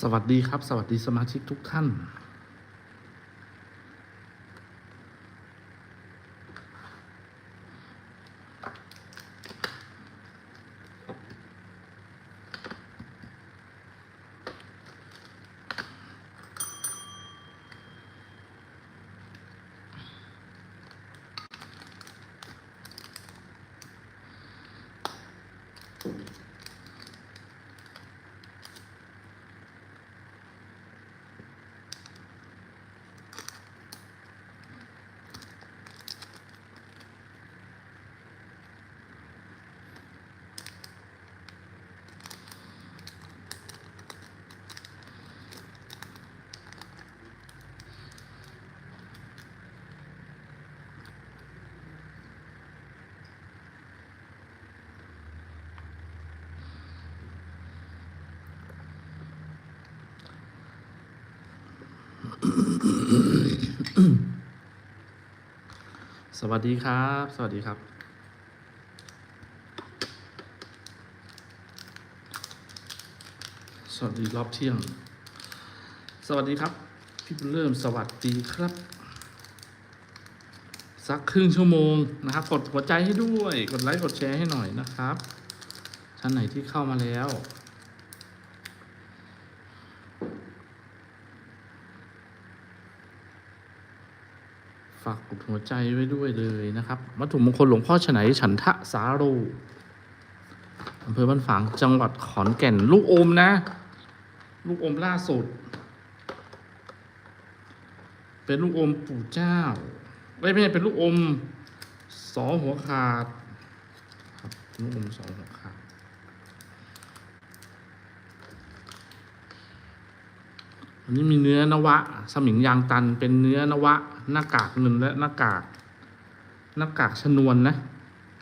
สวัสดีครับ สวัสดีสมาชิกทุกท่าน สวัสดีครับ สวัสดีครับ สวัสดีรอบเที่ยง สวัสดีครับ พี่เริ่มสวัสดีครับ สักครึ่งชั่วโมงนะครับ กดหัวใจให้ด้วย กดไลค์กดแชร์ให้หน่อยนะครับท่านไหนที่เข้ามาแล้ว ฝากกดหัวใจไว้ด้วยเลยนะครับ วัตถุมงคลหลวงพ่อฉไนฉันทะสาโรอำเภอบ้านฝางจังหวัดขอนแก่น ลูกอมนะ ลูกอมล่าสุด เป็นลูกอมปู่เจ้าไม่ไม่ใช่เป็นลูกอมสอหัวขาดครับลูกอมสอหัวขาดอันนี้มีเนื้อนวะ สมิงยางตันเป็นเนื้อนวะ หน้ากากเงินและหน้ากากหน้ากากชนวนนะ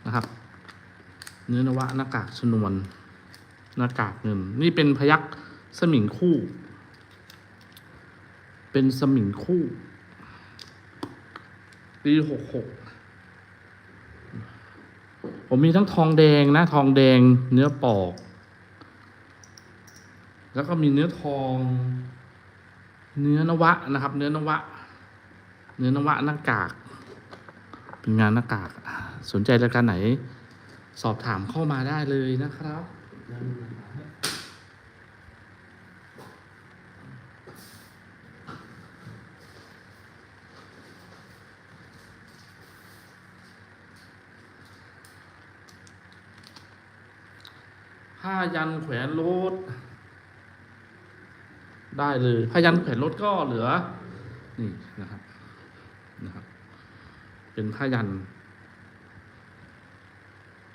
นะครับ เนื้อนวะหน้ากากชนวน หน้ากากเงิน นี่เป็นพยักสมิงคู่ เป็นสมิงคู่ปีหกหกผมมีทั้งทองแดงนะ ทองแดงเนื้อปอก แล้วก็มีเนื้อทอง เนื้อนวะนะครับ เนื้อนวะ เนื้อนวะหน้ากาก เป็นงานหน้ากาก สนใจรายการไหน สอบถามเข้ามาได้เลยนะครับผ้ายันแขวนรถได้เลยพยันแขวนรถก็เหลือ นี่นะครับ เป็นพยัน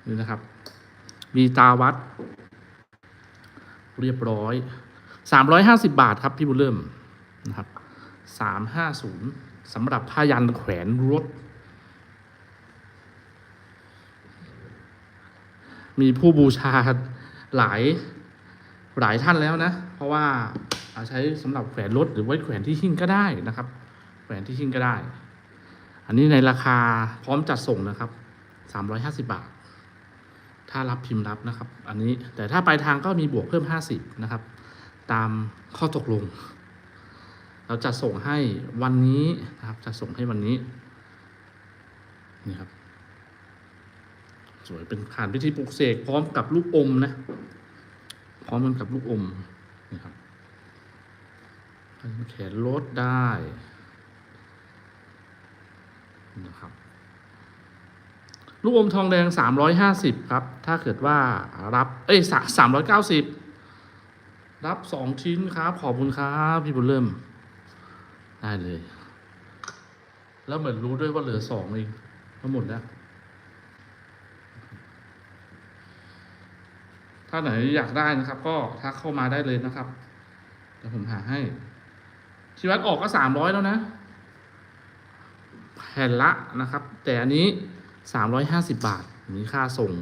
นี่นะครับ มีตาวัด เรียบร้อยสามร้อยห้าสิบาทครับ พี่บุญเริ่มนะครับสามห้าศูนย์สำหรับผ้ายันแขวนรถ มีผู้บูชาหลายหลายท่านแล้วนะ เพราะว่าเอาใช้สำหรับแขวนรถหรือไว้แขวนที่หิ้งก็ได้นะครับ แขวนที่หิ้งก็ได้ อันนี้ในราคาพร้อมจัดส่งนะครับสามร้อยห้าสิบาท ถ้ารับพิมพ์รับนะครับ อันนี้แต่ถ้าปลายทางก็มีบวกเพิ่มห้าสิบนะครับ ตามข้อตกลง เราจะส่งให้วันนี้นะครับ จะส่งให้วันนี้นี่ครับ สวยเป็นผ่านพิธีปลุกเสกพร้อมกับลูกอมนะ พร้อมกันกับลูกอมนี่ครับแขนลดได้ นะครับลูกอมทองแดงสามร้อยห้าสิบครับ ถ้าเกิดว่ารับเอ้ยสามร้อยเก้าสิบรับสองชิ้นครับ ขอบคุณครับพี่บุญเริ่ม ได้เลย แล้วเหมือนรู้ด้วยว่าเหลือสองเองทั้งหมดแล้ว ถ้าไหนอยากได้นะครับ ก็ทักเข้ามาได้เลยนะครับ เดี๋ยวผมหาให้ ชีวัดออกก็สามร้อยแล้วนะ แผ่นละนะครับ แต่อันนี้สามร้อยห้าสิบาทมีค่าส่ง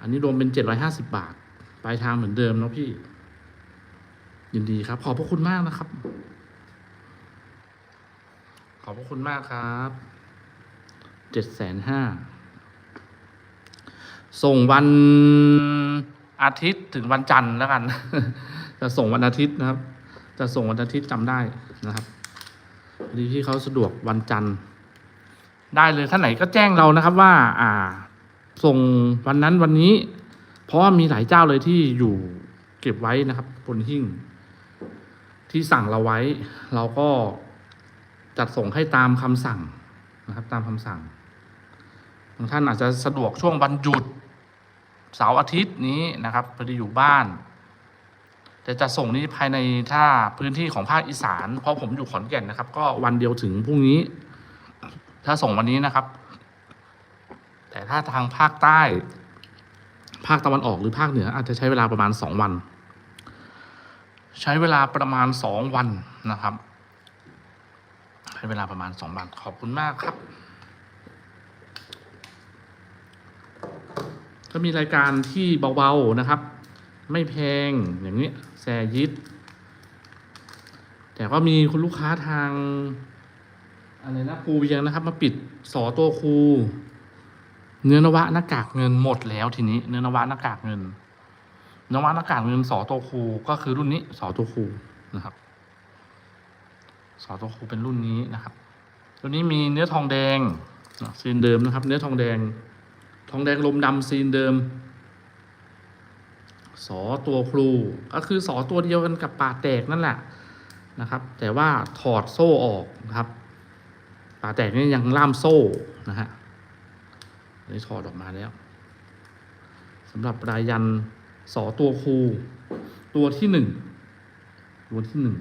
อันนี้รวมเป็นเจ็ดร้อยห้าสิบาท ปลายทางเหมือนเดิมเนาะพี่ ยินดีครับ ขอบพระคุณมากนะครับ ขอบพระคุณมากครับเจ็ดแสนห้าส่งวันอาทิตย์ถึงวันจันทร์แล้วกัน จะส่งวันอาทิตย์นะครับ จะส่งวันอาทิตย์จำได้นะครับ ดีที่เขาสะดวกวันจันทร์ ได้เลยท่านไหนก็แจ้งเรานะครับว่า อ่า ส่งวันนั้นวันนี้ เพราะว่ามีหลายเจ้าเลยที่อยู่เก็บไว้นะครับบนหิ้งที่สั่งเราไว้ เราก็จัดส่งให้ตามคำสั่งนะครับ ตามคำสั่งบางท่านอาจจะสะดวกช่วงวันหยุดเสาร์อาทิตย์นี้นะครับพอดีอยู่บ้าน แต่จะส่งนี้ภายในถ้าพื้นที่ของภาคอีสาน เพราะผมอยู่ขอนแก่นนะครับ ก็วันเดียวถึงพรุ่งนี้ ถ้าส่งวันนี้นะครับ แต่ถ้าทางภาคใต้ ภาคตะวันออกหรือภาคเหนือ อาจจะใช้เวลาประมาณสองวัน ใช้เวลาประมาณสองวันนะครับใช้เวลาประมาณสองวันขอบคุณมากครับก็มีรายการที่เบาๆนะครับ ไม่แพงอย่างนี้ แซยิดแต่ก็มีคุณลูกค้าทางอะไรนะครูเวียงนะครับ มาปิดสอตัวครูเนื้อนวะหน้ากากเงินหมดแล้วทีนี้ เนื้อนวะหน้ากากเงินเนื้อนวะหน้ากากเงินสอตัวครูก็คือรุ่นนี้สอตัวครูนะครับสอตัวครูเป็นรุ่นนี้นะครับตัวนี้มีเนื้อทองแดงซีนเดิมนะครับ เนื้อทองแดง ทองแดงลมดำซีนเดิม สอตัวครู ก็คือสอตัวเดียวกันกับป่าแตกนั่นแหละนะครับ แต่ว่าถอดโซ่ออกนะครับ ป่าแตกนี่ยังล่ามโซ่นะฮะนนี้ถอดออกมาแล้วสำหรับรายยันสอตัวครู ตัวที่หนึ่งตัวที่หนึ่ง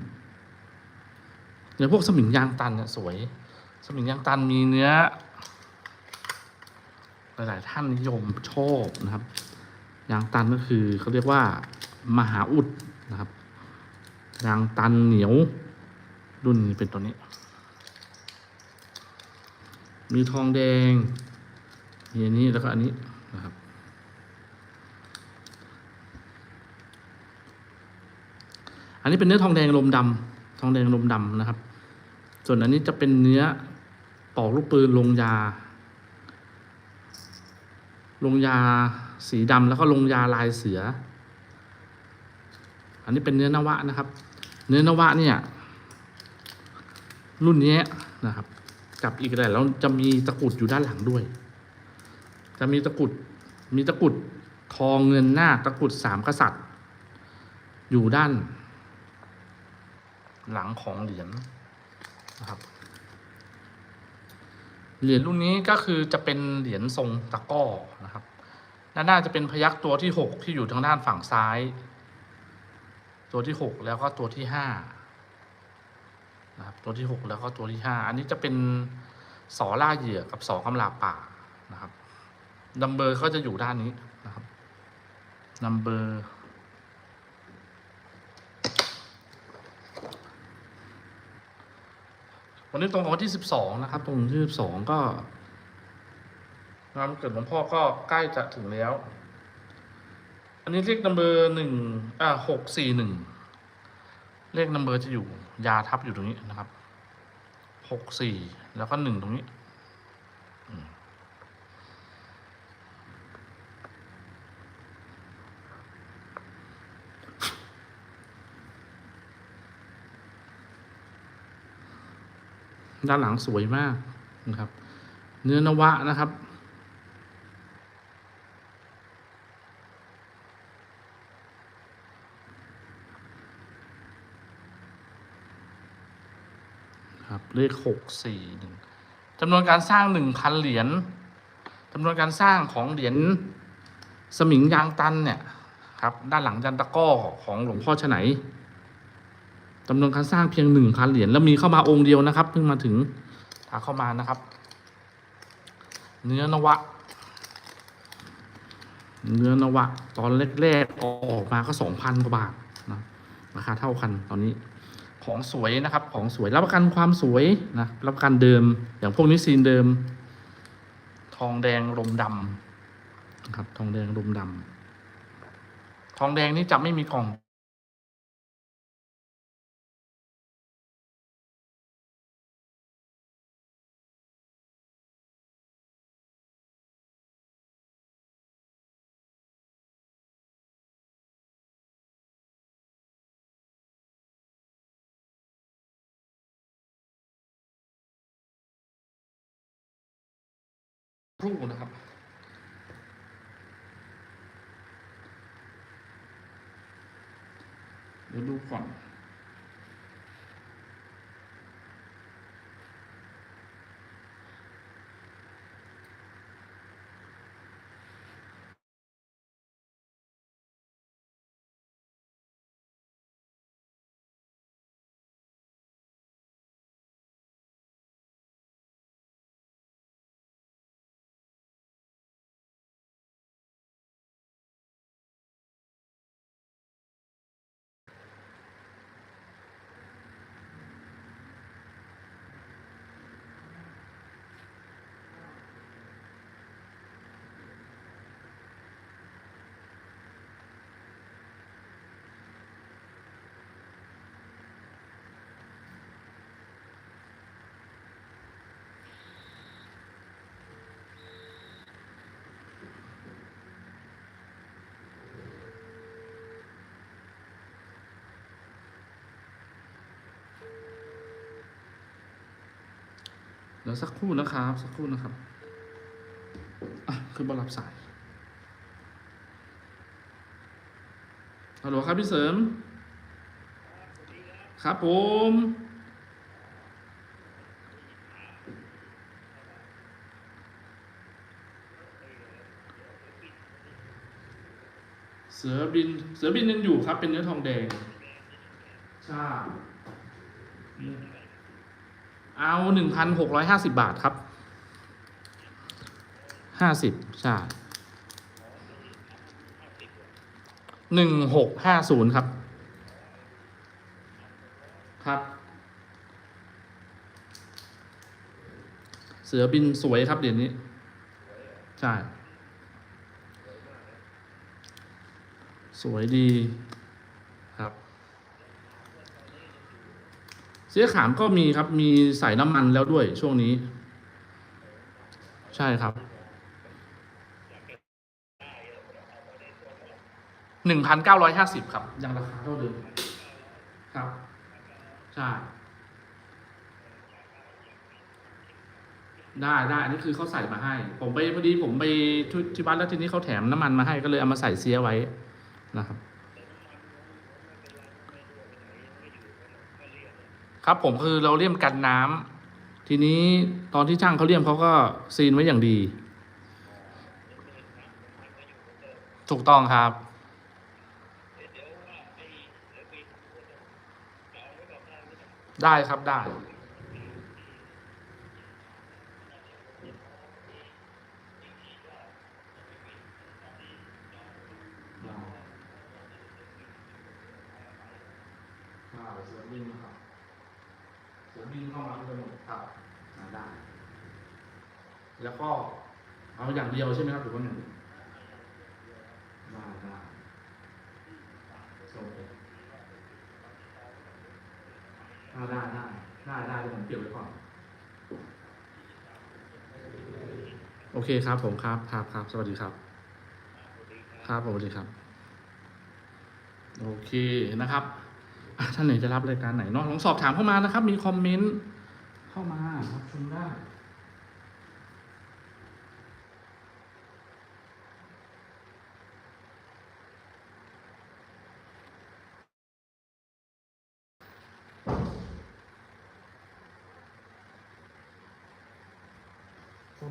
อย่างพวกสมิงยางตันเนี่ยสวย สมิงยางตันมีเนื้อ หลาย ๆ ท่านนิยมชอบนะครับ ยางตันก็คือเขาเรียกว่า มหาอุดนะครับ ยางตันเหนียว รุ่นนี้เป็นตัวนี้ มีทองแดงมีอันนี้แล้วก็อันนี้นะครับ อันนี้เป็นเนื้อทองแดงลมดำทองแดงลมดำนะครับ ส่วนอันนี้จะเป็นเนื้อปอกลูกปืนลงยา ลงยา สีดำแล้วก็ลงยาลายเสือ อันนี้เป็นเนื้อนวะนะครับ เนื้อนวะเนี่ย รุ่นนี้นะครับ กับอีกแล้วจะมีตะกรุดอยู่ด้านหลังด้วย จะมีตะกรุดมีตะกรุดทองเงินหน้าตะกรุดสามกษัตริย์ อยู่ด้าน หลังของเหรียญนะครับเหรียญรุ่นนี้ก็คือจะเป็นเหรียญทรงตะก้อนะครับ ด้านหน้าจะเป็นพยักตัวที่หกที่อยู่ทางด้านฝั่งซ้าย ตัวที่หกแล้วก็ตัวที่ห้านะครับตัวที่หกแล้วก็ตัวที่ห้าอันนี้จะเป็นสอล่าเหยื่อกับสอกำลาป่านะครับนัมเบอร์เขาจะอยู่ด้านนี้นะครับนัมเบอร์วันนี้ตรงกับวันที่สิบสองนะครับ ตรงที่สิบสองก็ งานเกิดหลวงพ่อก็ใกล้จะถึงแล้ว อันนี้เลขนัมเบอร์หนึ่งอ่าหกสี่หนึ่งเลขนัมเบอร์จะอยู่ยาทับอยู่ตรงนี้นะครับหกสี่แล้วก็หนึ่งตรงนี้ด้านหลังสวยมากนะครับ เนื้อนวะนะครับ เลขหกสี่หนึ่งจำนวนการสร้างหนึ่งพันเหรียญจำนวนการสร้างของเหรียญสมิงยางตันเนี่ยครับ ด้านหลังยันตะก้อของหลวงพ่อฉไหนจำนวนการสร้างเพียงหนึ่งพันเหรียญแล้วมีเข้ามาองค์เดียวนะครับ เพิ่งมาถึงถาเข้ามานะครับ เนื้อนวะ เนื้อนวะ ตอนแรกๆออกมาก็สองพันกว่าบาทนะราคาเท่ากันตอนนี้ ของสวยนะครับ ของสวยรับประกันความสวยนะรับประกันเดิม อย่างพวกนี้ซีนเดิม ทองแดงลมดำนะครับ ทองแดงลมดำทองแดงนี่จะไม่มีกล่อง ครู่นะครับ เดี๋ยวดูก่อน เดี๋ยวสักครู่นะครับ สักครู่นะครับ อะ คือบรับสายฮัลโหลครับพี่เสริม ครับผม เสือบิน เสือบินยังอยู่ครับ เป็นเนื้อทองแดง ใช่ เอาหนึ่งพันหกร้อยห้าสิบบาทครับห้าสิบใช่หนึ่งหกห้าศูนย์ครับ ครับ เสือบินสวยครับเดี๋ยวนี้ ใช่ สวยดีครับ เสียขามก็มีครับ มีใส่น้ำมันแล้วด้วยช่วงนี้ ใช่ครับหนึ่งพันเก้าร้อยห้าสิบครับ ยังราคาเท่าเดิมครับ ใช่ ได้ได้อันนี้คือเขาใส่มาให้ ผมไปพอดีผมไปที่บ้านแล้วทีนี้เขาแถมน้ำมันมาให้ก็เลยเอามาใส่เสียไว้นะครับ ครับผมคือเราเลี่ยมกันน้ำทีนี้ตอนที่ช่างเขาเลี่ยมเขาก็ซีนไว้อย่างดี ถูกต้องครับ ได้ครับได้ ใช่เสือบินครับ เสือบินเข้ามาก็จะหมดครับอ่าได้ แล้วก็เอาอย่างเดียวใช่ไหมครับหรือว่าหนึ่งได้ได้โอเคอ่าได้ได้ได้ได้เดี๋ยวผมเก็บไว้ก่อนโอเคครับผมครับครับครับ สวัสดีครับ ครับผมสวัสดีครับ โอเคนะครับท่านไหนจะรับรายการไหนเนาะลองสอบถามเข้ามานะครับ มีคอมเมนต์เข้ามาครับชมได้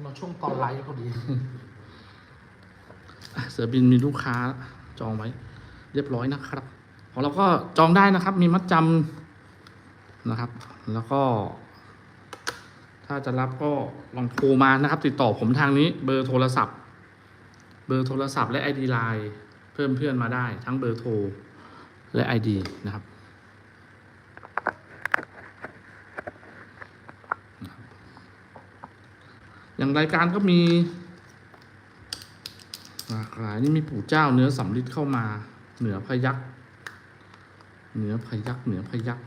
มาช่วงตอนไลฟ์พอดี เสือบินมีลูกค้าจองไว้ เรียบร้อยนะครับ ของเราก็จองได้นะครับ มีมัดจำนะครับ แล้วก็ ถ้าจะรับก็ลองโทรมานะครับ ติดต่อผมทางนี้ เบอร์โทรศัพท์ เบอร์โทรศัพท์และ ID ไลน์เพิ่มเพื่อนมาได้ ทั้งเบอร์โทรและ ID นะครับ อย่าง รายการก็มีหลากหลายนี่มีปู่เจ้าเนื้อสำลิดเข้ามา เหนือพยักเหนือพยักเหนือพยัก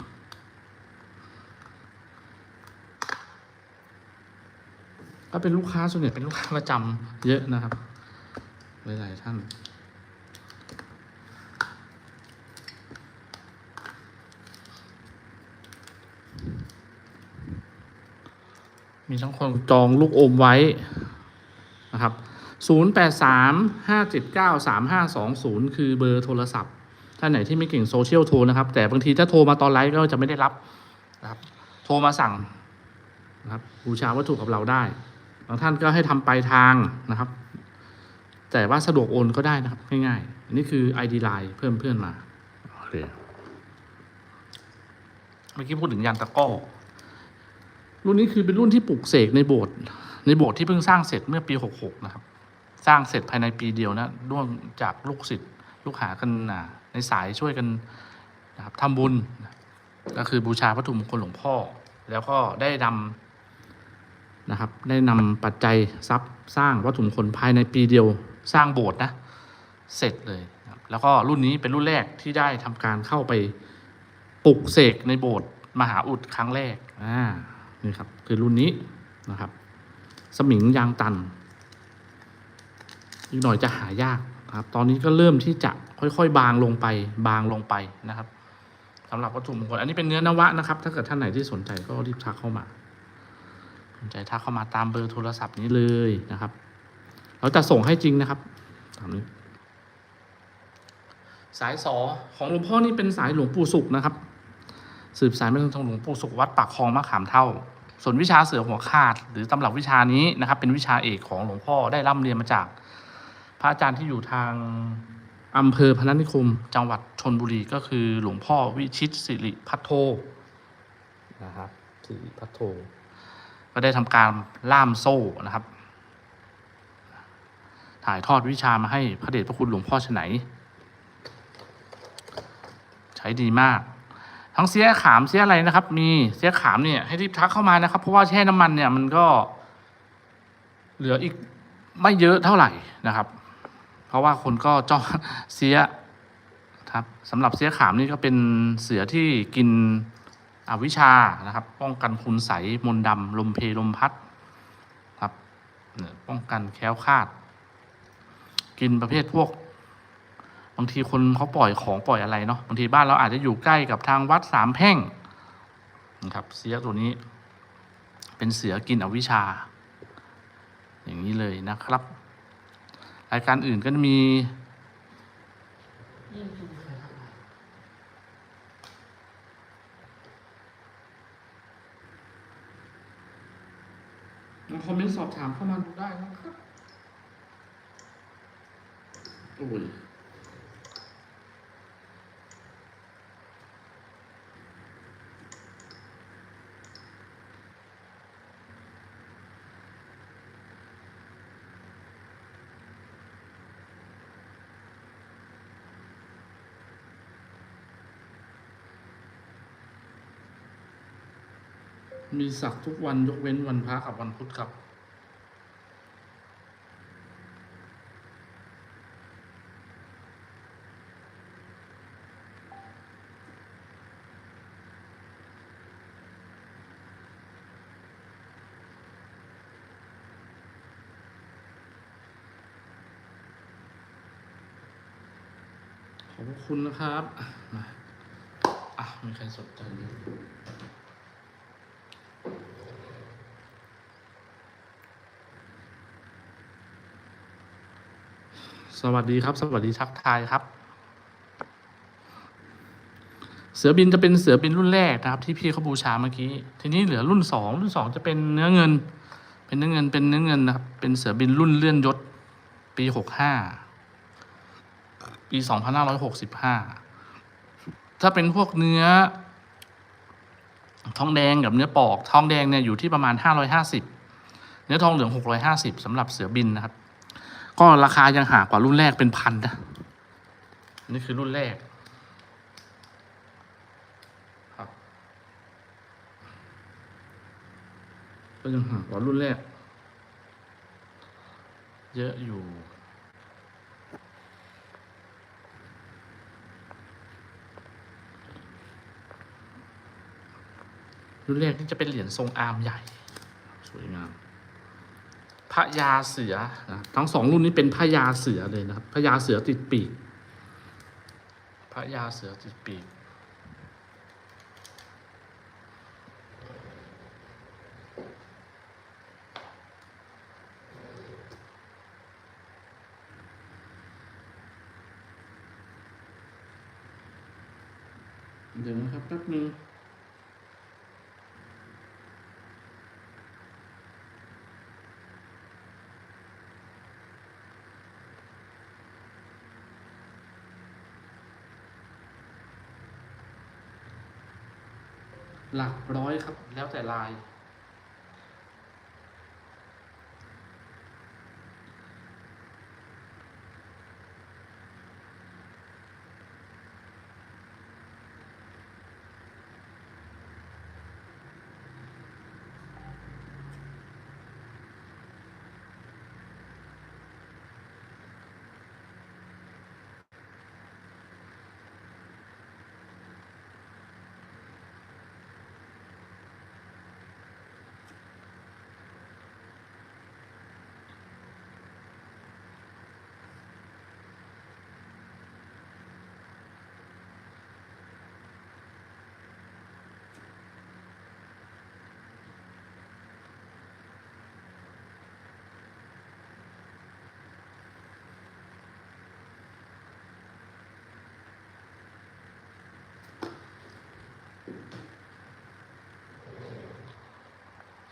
ก็เป็นลูกค้าส่วนใหญ่เป็นลูกค้าประจำเยอะนะครับ หลาย ๆ ท่าน มีทั้งคนจองลูกอมไว้นะครับ 0835793520 คือเบอร์โทรศัพท์ ท่านไหนที่ไม่เก่งโซเชียลโทรนะครับ แต่บางทีถ้าโทรมาตอนไลฟ์ก็จะไม่ได้รับนะครับ โทรมาสั่งนะครับบูชาวัตถุกับเราได้ บางท่านก็ให้ทำปลายทางนะครับ แต่ว่าสะดวกโอนก็ได้นะครับ ง่ายๆ อันนี้คือ ID Line เพิ่มเพื่อนมาโอเคเมื่อกี้พูดถึงยันตะก้อ รุ่นนี้คือเป็นรุ่นที่ปลูกเสกในโบสถ์ในโบสถ์ที่เพิ่งสร้างเสร็จเมื่อปี 66 นะครับ สร้างเสร็จภายในปีเดียวนะร่วมจากลูกศิษย์ลูกหากันนะในสายช่วยกันนะครับทำบุญนะก็คือบูชาวัตถุมงคลหลวงพ่อ แล้วก็ได้นำนะครับ ได้นำปัจจัยทรัพย์สร้างวัตถุมงคลภายในปีเดียวสร้างโบสถ์นะเสร็จเลยแล้วก็รุ่นนี้เป็นรุ่นแรกที่ได้ทำการเข้าไปปลุกเสกในโบสถ์มหาอุดครั้งแรกอ่า นี่ครับคือรุ่นนี้นะครับ สมิงยางตัน อีกหน่อยจะหายากนะครับ ตอนนี้ก็เริ่มที่จะค่อยๆ บางลงไปบางลงไปนะครับสำหรับวัตถุมงคลอันนี้เป็นเนื้อนวะนะครับ ถ้าเกิดท่านไหนที่สนใจก็รีบทักเข้ามา สนใจทักเข้ามาตามเบอร์โทรศัพท์นี้เลยนะครับ เราจะส่งให้จริงนะครับตามนี้สายสอของหลวงพ่อนี่เป็นสายหลวงปู่สุขนะครับ สืบสายมาทางหลวงปู่สุขวัดปากคลองมะขามเท่า ส่วนวิชาเสือหัวขาด หรือตำรับวิชานี้นะครับ เป็นวิชาเอกของหลวงพ่อได้ร่ำเรียนมาจาก พระอาจารย์ที่อยู่ทางอำเภอพนัสนิคม จังหวัดชนบุรีก็คือหลวงพ่อวิชิตสิริพัทโทนะครับสิริพัทโทก็ได้ทำการล่ามโซ่นะครับ ถ่ายทอดวิชามาให้พระเดชพระคุณหลวงพ่อชไหน ใช้ดีมาก ทั้งเสียขามเสียอะไรนะครับ มีเสียขามเนี่ย ให้รีบทักเข้ามานะครับ เพราะว่าแช่น้ำมันเนี่ยมันก็ เหลืออีกไม่เยอะเท่าไหร่นะครับ เพราะว่าคนก็จ้องเสียครับสำหรับเสียขามนี่ก็เป็นเสือที่กินอวิชานะครับ ป้องกันคุณใสมนดำลมเพลมพัดครับป้องกันแคล้วคลาด กินประเภทพวก บางทีคนเขาปล่อยของปล่อยอะไรเนาะบางทีบ้านเราอาจจะอยู่ใกล้กับทางวัดสามแพร่งนะครับ เสือตัวนี้ เป็นเสือกินอวิชชา อย่างนี้เลยนะครับ รายการอื่นก็จะมีคอมเมนต์สอบถามเข้ามาดูได้นะครับโอ้ย มีสักทุกวันยกเว้นวันพระกับวันพุธครับ ขอบคุณนะครับ อะมาอะมีใครสนใจไหม สวัสดีครับ สวัสดีทักทายครับ เสือบินจะเป็นเสือบินรุ่นแรกนะครับ ที่พี่เขาบูชาเมื่อกี้ ทีนี้เหลือรุ่นสองรุ่นสองจะเป็นเนื้อเงิน เป็นเนื้อเงินเป็นเนื้อเงินนะครับ เป็นเสือบินรุ่นเลื่อนยศ ปีหกห้าปีสองพันห้าร้อยหกสิบห้าถ้าเป็นพวกเนื้อ ทองแดงกับเนื้อปอก ทองแดงเนี่ยอยู่ที่ประมาณห้าร้อยห้าสิบเนื้อทองเหลืองหกร้อยห้าสิบสำหรับเสือบินนะครับ ก็ราคายังหากว่ารุ่นแรกเป็นพันนะนี่คือรุ่นแรกครับก็ยังหากว่ารุ่นแรก เยอะอยู่รุ่นแรกนี่จะเป็นเหรียญทรงอาร์มใหญ่ สวยงาม พญาเสือทั้งสองรุ่นนี้เป็นพญาเสือเลยนะครับพญาเสือติดปีกพญาเสือติดปีกเดี๋ยวนะครับแป๊บนึง หลักร้อยครับ แล้วแต่ลาย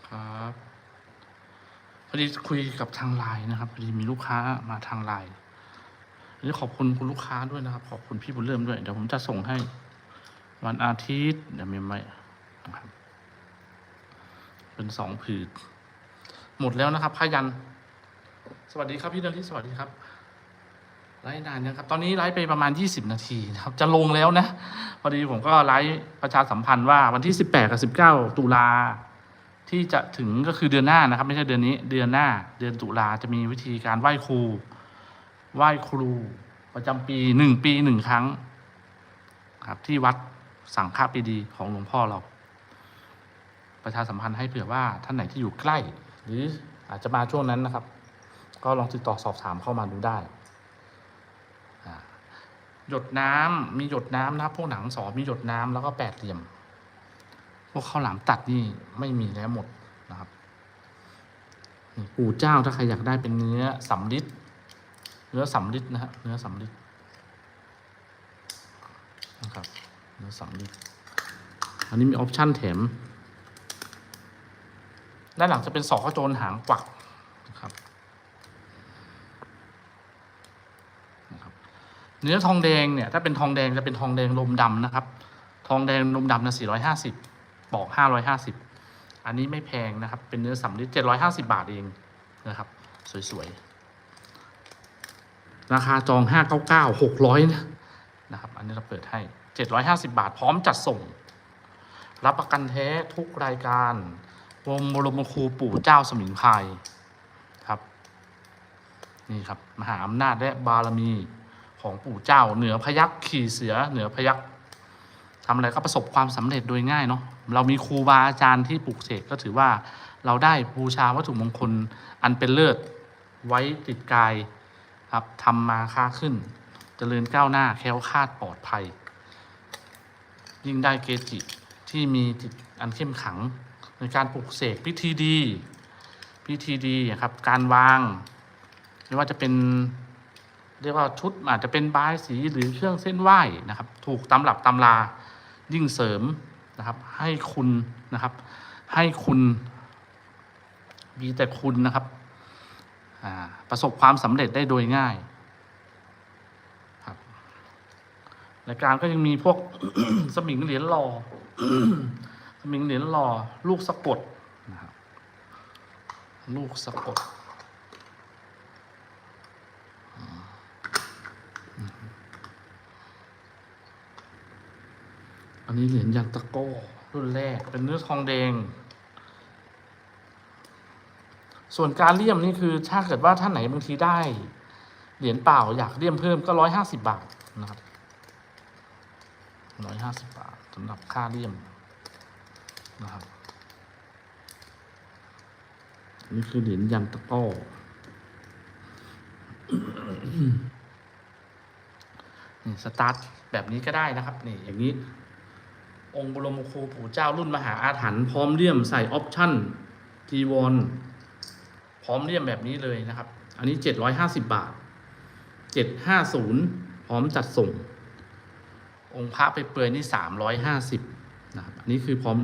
ครับพอดีคุยกับทางไลน์นะครับพอดีมีลูกค้ามาทางไลน์อันนี้ขอบคุณคุณลูกค้าด้วยนะครับ ขอบคุณพี่บุญเริ่มด้วย เดี๋ยวผมจะส่งให้ วันอาทิตย์เดี๋ยวมีไหมนะครับ เป็นสองผืนหมดแล้วนะครับผ้ายัน สวัสดีครับพี่นริศสวัสดีครับ ไลฟ์นานนะครับ ตอนนี้ไลฟ์ไปประมาณ 20 นาทีนะครับ จะลงแล้วนะ พอดีผมก็ไลฟ์ประชาสัมพันธ์ว่าวันที่ 18 กับ 19 ตุลาที่จะถึงก็คือเดือนหน้านะครับ ไม่ใช่เดือนนี้ เดือนหน้า เดือนตุลาจะมีวิธีการไหว้ครู ไหว้ครู ประจำปีหนึ่งปีหนึ่งครั้ง ครับ ที่วัดสังฆปีดีของหลวงพ่อเรา ประชาสัมพันธ์ให้เผื่อว่าท่านไหนที่อยู่ใกล้ หรืออาจจะมาช่วงนั้นนะครับ ก็ลองติดต่อสอบถามเข้ามาดูได้ หยดน้ำมีหยดน้ำนะครับพวกหนังสอมีหยดน้ำแล้วก็แปดเหลี่ยม พวกข้าวหลามตัดนี่ไม่มีแล้วหมดนะครับปู่เจ้าถ้าใครอยากได้เป็นเนื้อสำลิดเนื้อสำลิดนะฮะเนื้อสำลิดนะครับเนื้อสำลิดอันนี้มีออปชั่นแถมด้านหลังจะเป็นสอกระโจนหางกวักนะครับนะครับ เนื้อทองแดงเนี่ยถ้าเป็นทองแดงจะเป็นทองแดงลมดำนะครับ ทองแดงลมดำนะ450ปอก550อันนี้ไม่แพงนะครับ เป็นเนื้อสำลิด750บาทเองนะครับ สวยๆ ราคาจอง599 600นะนะครับ อันนี้เราเปิดให้750บาท พร้อมจัดส่ง รับประกันแท้ทุกรายการวงบรมครูปู่เจ้าสมิงพรายครับ นี่ครับ มหาอำนาจและบารมี ของปู่เจ้า เหนือพยักขี่เสือเหนือพยักทำอะไรก็ประสบความสำเร็จโดยง่ายเนาะเรามีครูบาอาจารย์ที่ปลูกเสกก็ถือว่าเราได้บูชาวัตถุมงคลอันเป็นเลิศไว้ติดกายครับทำมาค้าขึ้นจเจริญก้าวหน้าแค้วคาดปลอดภัย ยิ่งได้เกจิที่มีจิตอันเข้มขังในการปลุกเสกพิธีดีพิธีดีครับการวาง ไม่ว่าจะเป็น เรียกว่าชุดอาจจะเป็นบายสีหรือเครื่องเส้นไหว้นะครับ ถูกตำรับตำรายิ่งเสริมนะครับ ให้คุณนะครับ ให้คุณมีแต่คุณนะครับประสบความสำเร็จได้โดยง่ายครับรายการก็ยังมีพวกสมิงเหรียญหล่อสมิงเหรียญหล่อลูกสะกดนะครับลูกสะกด นนี้เหรียญยันตะโก้รุ่นแรก เป็นเนื้อทองแดง ส่วนการเลี่ยมนี่คือถ้าเกิดว่าท่านไหนบางทีได้ เหรียญเปล่าอยากเลี่ยมเพิ่มก็ร้อยห้าสิบบาทนะครับร้อยห้าสิบบาทสำหรับค่าเลี่ยมนะครับนี่คือเหรียญยันตะโก้นี่สตาร์ทแบบนี้ก็ได้นะครับ นี่อย่างนี้ องค์บรมครูปู่เจ้ารุ่นมหาอาถรรพ์พร้อมเลี่ยมใส่ออปชั่นจีวรพร้อมเลี่ยมแบบนี้เลยนะครับ อันนี้เจ็ดร้อยห้าสิบบาทเจ็ดห้าศูนย์พร้อมจัดส่ง องค์พระไปเปลือยนี่สามร้อยห้าสิบนะครับอันนี้คือพร้อม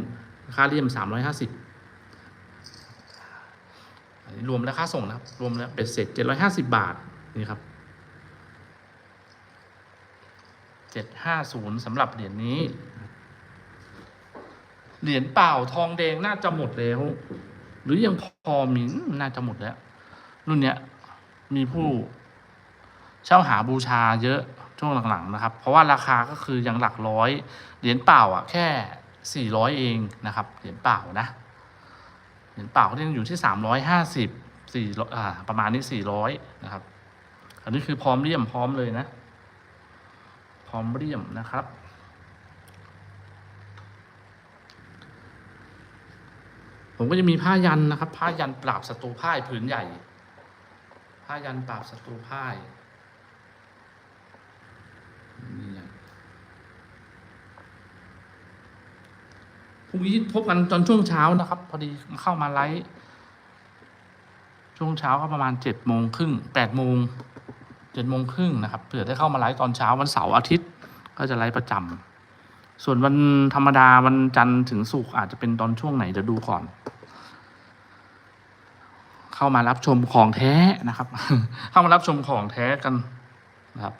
ค่าเลี่ยมสามร้อยห้าสิบอันนี้รวมแล้วค่าส่งนะครับ รวมแล้วเป็นเสร็จเจ็ดร้อยห้าสิบาทนี่ครับเจ็ดห้าศูนย์สำหรับเหรียญนี้ เหรียญเปล่าทองแดงน่าจะหมดแล้ว หรือยังพอมีน่าจะหมดแล้ว รุ่นเนี้ยมีผู้เช่าหาบูชาเยอะช่วงหลังๆนะครับ เพราะว่าราคาก็คือยังหลักร้อย เหรียญเปล่าอะแค่สี่ร้อยเองนะครับ เหรียญเปล่านะ เหรียญเปล่าก็ยังอยู่ที่สามร้อยห้าสิบสี่อ่าประมาณนี้สี่ร้อยนะครับ อันนี้คือพร้อมเลี่ยมพร้อมเลยนะ พร้อมเลี่ยมนะครับ ผมก็จะมีผ้ายันนะครับ ผ้ายันปราบศัตรูพ่ายผืนใหญ่ ผ้ายันปราบศัตรูพ่ายนี่พรุ่งนี้พบกันตอนช่วงเช้านะครับ พอดีเข้ามาไลฟ์ช่วงเช้าก็ประมาณเจ็ดโมงครึ่งแปดโมงเจ็ดโมงครึ่งนะครับเผื่อได้เข้ามาไลฟ์ตอนเช้าวันเสาร์อาทิตย์ ก็จะไลฟ์ประจำ ส่วนวันธรรมดาวันจันทร์ถึงศุกร์อาจจะเป็นตอนช่วงไหนเดี๋ยวดูก่อน เข้ามารับชมของแท้นะครับ เข้ามารับชมของแท้กันนะครับ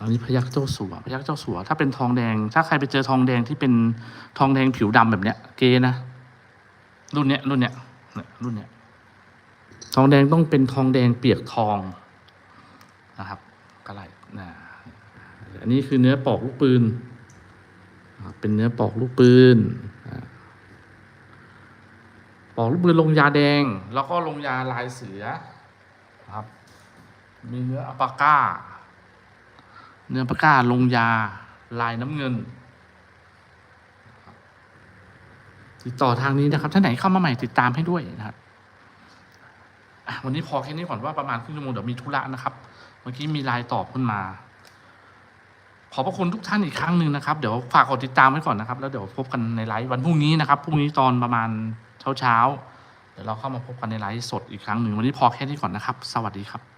อันนี้พยักเจ้าสัวพยักเจ้าสัว ถ้าเป็นทองแดง ถ้าใครไปเจอทองแดงที่เป็นทองแดงผิวดำแบบเนี้ย เกนะรุ่นเนี้ยรุ่นเนี้ยเนี่ยรุ่นเนี้ยทองแดงต้องเป็นทองแดงเปียกทองนะครับกระไรนะ อันนี้คือเนื้อปอกลูกปืน เป็นเนื้อปอกลูกปืน ปอกลูกปืนลงยาแดง แล้วก็ลงยาลายเสือครับ มีเนื้ออัปาก้า เนื้ออัปาก้าลงยาลายน้ำเงิน ติดต่อทางนี้นะครับ ถ้าไหนเข้ามาใหม่ติดตามให้ด้วยนะครับวันนี้พอแค่นี้ก่อนว่าประมาณครึ่งชั่วโมงเดี๋ยวมีธุระนะครับ เมื่อกี้มีไลน์ตอบขึ้นมา ขอบพระคุณทุกท่านอีกครั้งหนึ่งนะครับ เดี๋ยวฝากกดติดตามไว้ก่อนนะครับ แล้วเดี๋ยวพบกันในไลฟ์วันพรุ่งนี้นะครับพรุ่งนี้ตอนประมาณเช้าเช้าๆเดี๋ยวเราเข้ามาพบกันในไลฟ์สดอีกครั้งหนึ่งวันนี้พอแค่นี้ก่อนนะครับ สวัสดีครับ